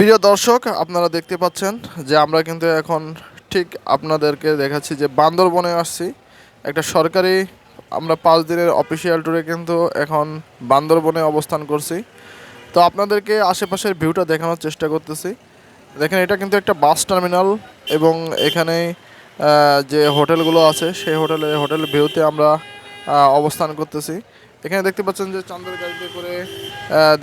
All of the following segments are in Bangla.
প্রিয় দর্শক, আপনারা দেখতে পাচ্ছেন যে আমরা কিন্তু এখন ঠিক আপনাদেরকে দেখাচ্ছি যে বান্দরবনে আসছি। একটা সরকারি আমরা পাঁচ দিনের অফিসিয়াল ট্যুরে কিন্তু এখন বান্দরবনে অবস্থান করছি। তো আপনাদেরকে আশেপাশের ভিউটা দেখানোর চেষ্টা করতেছি। দেখেন, এটা কিন্তু একটা বাস টার্মিনাল এবং এখানে যে হোটেলগুলো আছে, সেই হোটেলে, হোটেল ভিউতে আমরা অবস্থান করতেছি। এখানে দেখতে পাচ্ছেন যে চাঁদের গাড়িতে করে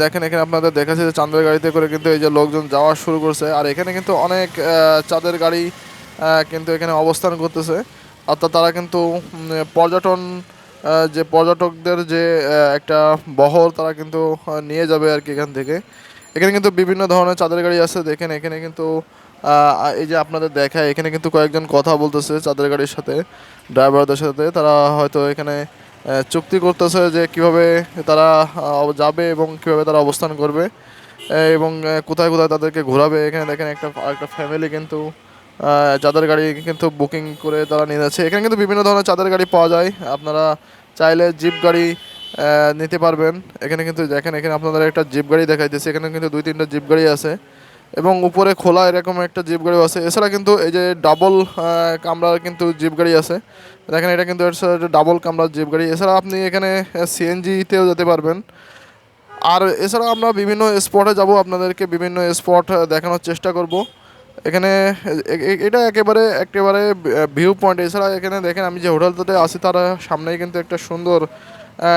দেখেন এখানে আপনাদের দেখাচ্ছে যে চাঁদের গাড়িতে করে কিন্তু এই যে লোকজন যাওয়া শুরু করছে। আর এখানে কিন্তু অনেক চাঁদের গাড়ি কিন্তু এখানে অবস্থান করতেছে। অর্থাৎ তারা কিন্তু পর্যটন যে পর্যটকদের যে একটা বহর তারা কিন্তু নিয়ে যাবে আর কি এখান থেকে। এখানে কিন্তু বিভিন্ন ধরনের চাঁদের গাড়ি আছে। দেখেন এখানে কিন্তু এই যে আপনাদের দেখায়, এখানে কিন্তু কয়েকজন কথা বলতেছে চাঁদের গাড়ির সাথে, ড্রাইভারদের সাথে। তারা হয়তো এখানে চুক্তি করতেছে যে কীভাবে তারা যাবে এবং কীভাবে তারা অবস্থান করবে এবং কোথায় কোথায় তাদেরকে ঘোরাবে। এখানে দেখেন একটা একটা ফ্যামিলি কিন্তু চাঁদের গাড়ি কিন্তু বুকিং করে তারা নিয়ে যাচ্ছে। এখানে কিন্তু বিভিন্ন ধরনের চাঁদের গাড়ি পাওয়া যায়। আপনারা চাইলে জিপ গাড়ি নিতে পারবেন। এখানে কিন্তু দেখেন, এখানে আপনাদের একটা জিপ গাড়ি দেখাইতেছে। এখানে কিন্তু দুই তিনটা জিপ গাড়ি আছে। এবং উপরে খোলা এরকম একটা জিপ গাড়িও আছে। এছাড়া কিন্তু এই যে ডাবল কামরার কিন্তু জিপ গাড়ি আছে। দেখেন এটা কিন্তু ডাবল কামরার জিপ গাড়ি। এছাড়া আপনি এখানে সিএনজিতেও যেতে পারবেন। আর এছাড়া আমরা বিভিন্ন স্পটে যাব। আপনাদেরকে বিভিন্ন স্পট দেখানোর চেষ্টা করব। এখানে এটা একেবারে একেবারে ভিউ পয়েন্ট এছাড়া এখানে দেখেন, আমি যে হোটেলটাতে আছি, তার সামনেই কিন্তু একটা সুন্দর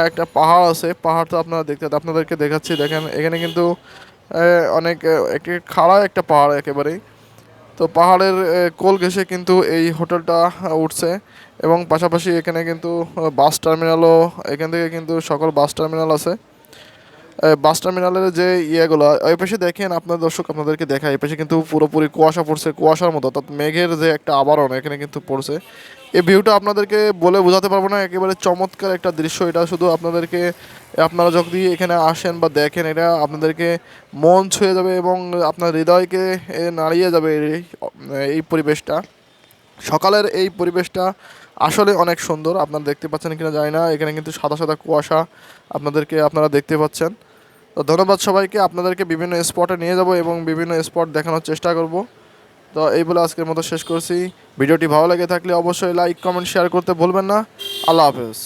একটা পাহাড় আছে। পাহাড়টা আপনারা দেখতে, আপনাদেরকে দেখাচ্ছি। দেখেন, এখানে কিন্তু অনেক একটি খাড়া একটা পাহাড় একেবারেই। তো পাহাড়ের কোল ঘেঁষে কিন্তু এই হোটেলটা উঠছে এবং পাশাপাশি এখানে কিন্তু বাস টার্মিনালও, এখান থেকে কিন্তু সকল বাস টার্মিনাল আছে। বাস টার্মিনালের যে ইয়েগুলো, ওই পাশে দেখেন আপনার দর্শক আপনাদেরকে দেখা এই পাশে কিন্তু পুরোপুরি কুয়াশা পড়ছে, কুয়াশার মতো, অর্থাৎ মেঘের যে একটা আবরণ এখানে কিন্তু পড়ছে। এই ভিউটা আপনাদেরকে বলে বোঝাতে পারব না, একেবারে চমৎকার একটা দৃশ্য। এটা শুধু আপনাদেরকে, আপনারা যদি এখানে আসেন বা দেখেন, এটা আপনাদেরকে মন ছুঁয়ে যাবে এবং আপনার হৃদয়কে নাড়িয়ে যাবে এই এই পরিবেশটা। সকালের এই পরিবেশটা আসলে অনেক সুন্দর। আপনারা দেখতে পাচ্ছেন কিনা জানি না, এখানে কিন্তু সাদা সাদা কুয়াশা আপনাদেরকে আপনারা দেখতে পাচ্ছেন। তো ধন্যবাদ সবাইকে, আপনাদেরকে বিভিন্ন স্পটে নিয়ে যাব এবং বিভিন্ন স্পট দেখানোর চেষ্টা করব। তো এই বলে আজকের মতো শেষ করছি। ভিডিওটি ভালো লেগে থাকলে অবশ্যই লাইক কমেন্ট শেয়ার করতে ভুলবেন না। আল্লাহ হাফেজ।